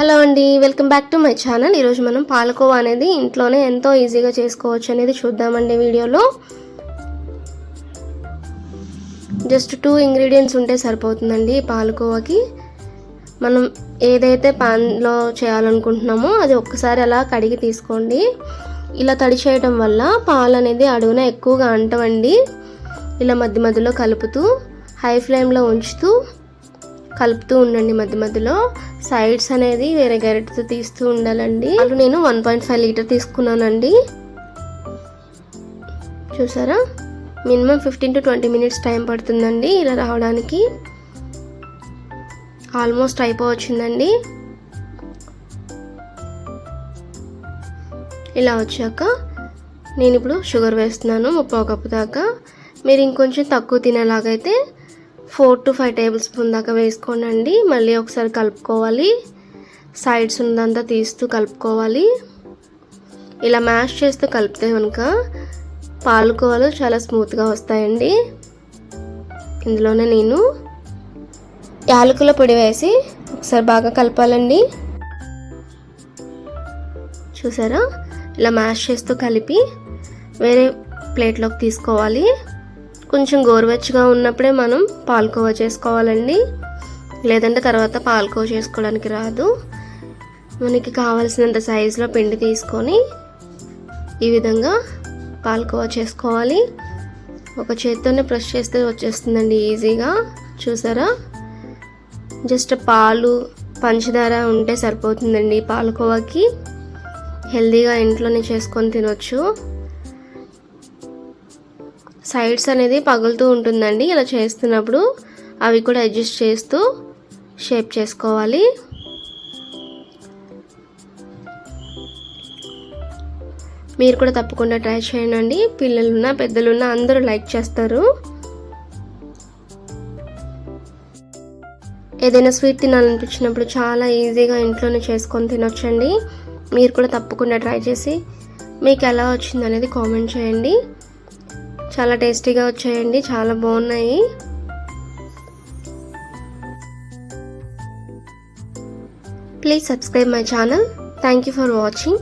Hello అండి welcome back to my channel. ఈరోజు మనం పాలకోవా అనేది ఇంట్లోనే ఎంతో ఈజీగా చేసుకోవచ్చు అనేది చూద్దామండి వీడియోలో. జస్ట్ టూ ఇంగ్రీడియంట్స్ ఉంటే సరిపోతుందండి పాలకోవాకి. మనం ఏదైతే పాన్లో చేయాలనుకుంటున్నామో అది ఒక్కసారి అలా కడిగి తీసుకోండి. ఇలా తడి చేయడం వల్ల పాలు అనేది అడుగున ఎక్కువగా అంటవండి. ఇలా మధ్య మధ్యలో కలుపుతూ హై ఫ్లేమ్లో ఉంచుతూ కలుపుతూ ఉండండి మధ్య మధ్యలో. సైడ్స్ అనేది వేరే గరిటతో తీస్తూ ఉండాలండి. అప్పుడు నేను వన్ పాయింట్ ఫైవ్ లీటర్ తీసుకున్నానండి. చూసారా? Minimum fifteen to twenty minutes time పడుతుందండి ఇలా రావడానికి. ఆల్మోస్ట్ అయిపోవచ్చిందండి. ఇలా వచ్చాక నేను ఇప్పుడు షుగర్ వేస్తున్నాను ముప్పై కప్పు దాకా. మీరు ఇంకొంచెం తక్కువ తినేలాగైతే four to five tablespoon దాకా వేసుకోనండి. మళ్ళీ ఒకసారి కలుపుకోవాలి. సైడ్స్ ఉన్నదంతా తీస్తూ కలుపుకోవాలి. ఇలా మ్యాష్ చేస్తూ కలిపితే కనుక పాలకోవాలు చాలా స్మూత్గా వస్తాయండి. ఇందులోనే నేను యాలకుల పొడి వేసి ఒకసారి బాగా కలపాలండి. చూసారా? ఇలా మ్యాష్ చేస్తూ కలిపి వేరే ప్లేట్లోకి తీసుకోవాలి. కొంచెం గోరువెచ్చగా ఉన్నప్పుడే మనం పాలకోవా చేసుకోవాలండి. లేదంటే తర్వాత పాలకోవా చేసుకోవడానికి రాదు. మనకి కావాల్సినంత సైజులో పిండి తీసుకొని ఈ విధంగా పాలకోవా చేసుకోవాలి. ఒక చేత్తోనే ప్రెస్ చేస్తే వచ్చేస్తుందండి ఈజీగా. చూసారా? జస్ట్ పాలు పంచదార ఉంటే సరిపోతుందండి పాలకోవాకి హెల్తీగా ఇంట్లోనే చేసుకొని తినొచ్చు. సైడ్స్ అనేది పగులుతూ ఉంటుందండి ఇలా చేస్తున్నప్పుడు. అవి కూడా అడ్జస్ట్ చేస్తూ షేప్ చేసుకోవాలి. మీరు కూడా తప్పకుండా ట్రై చేయండి. పిల్లలున్నా పెద్దలున్నా అందరూ లైక్ చేస్తారు. ఏదైనా స్వీట్ తినాలనిపించినప్పుడు చాలా ఈజీగా ఇంట్లోనే చేసుకొని తినొచ్చండి. మీరు కూడా తప్పకుండా ట్రై చేసి మీకు ఎలా వచ్చింది అనేది కామెంట్ చేయండి. చాలా టేస్టీగా వచ్చాయండి చాలా బాగున్నాయి. Please subscribe my channel thank you for watching